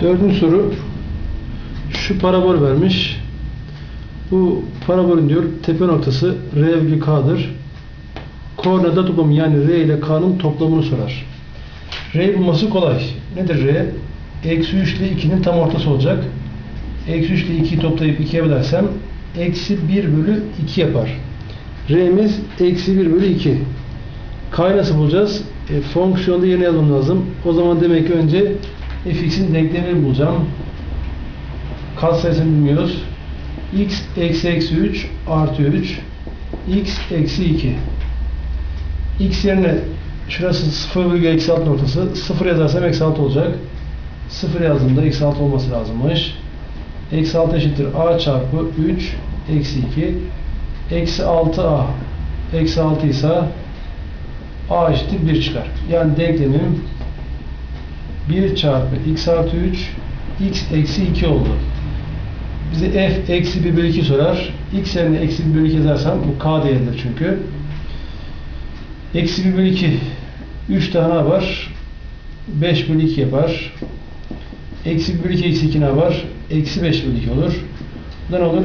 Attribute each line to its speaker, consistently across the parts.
Speaker 1: Dördüncü soru. Şu parabol vermiş. Bu parabolün diyor tepe noktası R virgül K'dır. Koordinatlar toplamı yani R ile K'nın toplamını sorar. R bulması kolay. Nedir R? Eksi 3 ile 2'nin tam ortası olacak. Eksi 3 ile 2'yi toplayıp 2'ye bölersem eksi 1 bölü 2 yapar. R'miz eksi 1 bölü 2. K'yı nasıl bulacağız? E, fonksiyonda yerine yazmam lazım. O zaman demek ki önce fx'in denklemini bulacağım. Kat sayısını bilmiyoruz. x eksi eksi 3 artı 3 x eksi 2 x yerine şurası 0 virgül eksi 6 noktası 0 yazarsam eksi 6 olacak. 0 yazdığımda eksi 6 olması lazımmış. Eksi 6 eşittir a çarpı 3 eksi 2 eksi 6a eksi 6 ise a eşittir 1 çıkar. Yani denklemim 1 çarpı x artı 3 x eksi 2 oldu. Bize f eksi 1 bölü 2 sorar. x yerine eksi 1 bölü 2 yazarsam bu k değeridir çünkü. Eksi 1 bölü 2 3 tane var. 5 bölü 2 yapar. Eksi 1 bölü 2 eksi 2 ne var? Eksi 5 bölü 2 olur. Bu ne olur?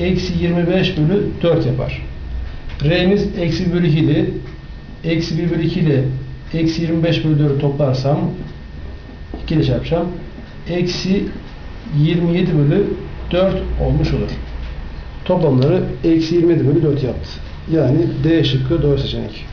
Speaker 1: Eksi 25 bölü 4 yapar. R'miz eksi 1 bölü 2 idi. Eksi 1 bölü 2 ile eksi 25 bölü 4'ü toplarsam 2 ile çarpacağım. Eksi 27 bölü 4 olmuş olur. Toplamları eksi 27 bölü 4 yaptı. Yani D şıkkı doğru seçenek.